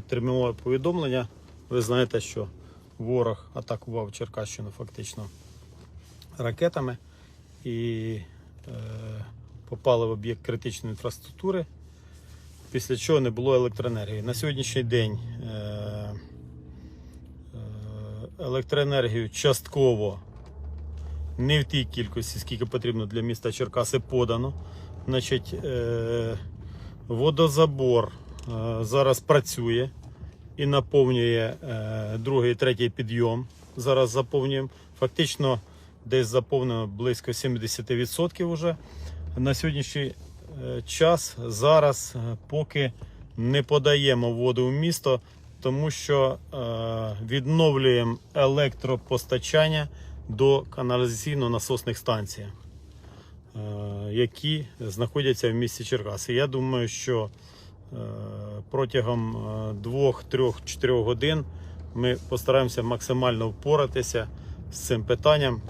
термінове повідомлення. Ви знаєте, що ворог атакував Черкащину фактично ракетами і е, попали в об'єкт критичної інфраструктури, після чого не було електроенергії. На сьогоднішній день е, е, електроенергію частково не в тій кількості, скільки потрібно для міста Черкаси, подано. Значить, е, водозабор зараз працює і наповнює е, другий третій підйом. Зараз заповнюємо. Фактично десь заповнено близько 70% вже. На сьогоднішній е, час зараз е, поки не подаємо воду в місто, тому що е, відновлюємо електропостачання до каналізаційно-насосних станцій, е, які знаходяться в місті Черкаси. Я думаю, що протягом 2-3-4 годин ми постараємося максимально впоратися з цим питанням